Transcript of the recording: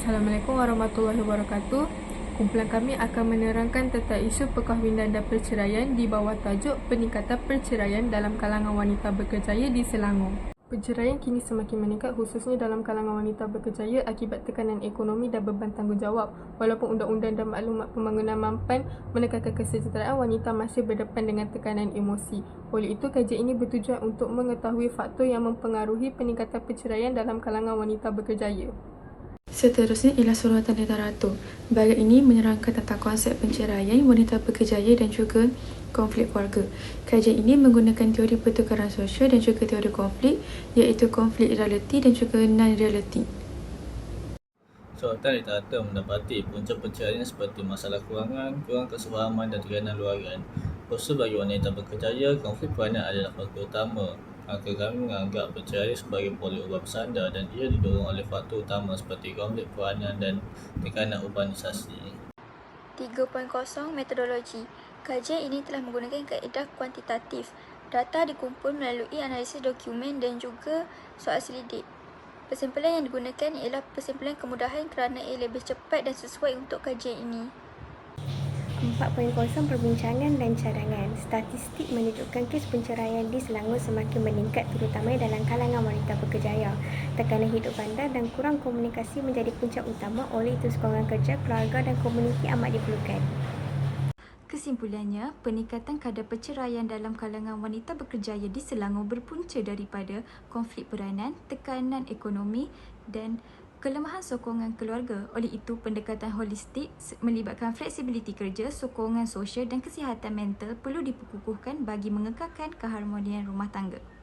Assalamualaikum warahmatullahi wabarakatuh. Kumpulan kami akan menerangkan tentang isu perkahwinan dan perceraian di bawah tajuk peningkatan perceraian dalam kalangan wanita berkerjaya di Selangor. Perceraian kini semakin meningkat khususnya dalam kalangan wanita berkerjaya akibat tekanan ekonomi dan beban tanggungjawab. Walaupun undang-undang dan maklumat pembangunan mampan menekankan kesejahteraan wanita masih berdepan dengan tekanan emosi. Oleh itu, kajian ini bertujuan untuk mengetahui faktor yang mempengaruhi peningkatan perceraian dalam kalangan wanita berkerjaya. Seterusnya ialah suratan literatur. Bahagian ini menerangkan tentang konsep penceraian, wanita berkerjaya dan juga konflik keluarga. Kajian ini menggunakan teori pertukaran sosial dan juga teori konflik iaitu konflik realiti dan juga non-realiti. Suratan literatur mendapati punca perceraian seperti masalah kewangan, kurang kesefahaman dan tekanan luaran. Khusus bagi wanita berkerjaya, konflik peranan adalah faktor utama. Maka kami menganggap perceraian sebagai pola ubah bersandar dan ia didorong oleh faktor utama seperti konflik peranan dan tekanan urbanisasi. 3.0 Metodologi Kajian ini telah menggunakan kaedah kuantitatif. Data dikumpul melalui analisis dokumen dan juga soal selidik. Persimpulan yang digunakan ialah persimpulan kemudahan kerana ia lebih cepat dan sesuai untuk kajian ini. 4.0 Perbincangan dan cadangan Statistik menunjukkan kes penceraian di Selangor semakin meningkat terutama dalam kalangan wanita berkejaya. Tekanan hidup bandar dan kurang komunikasi menjadi punca utama oleh itu sokongan kerja, keluarga dan komuniti amat diperlukan. Kesimpulannya, peningkatan kadar perceraian dalam kalangan wanita berkerjaya di Selangor berpunca daripada konflik peranan, tekanan ekonomi dan kelemahan sokongan keluarga. Oleh itu, pendekatan holistik melibatkan fleksibiliti kerja, sokongan sosial dan kesihatan mental perlu diperkukuhkan bagi mengekalkan keharmonian rumah tangga.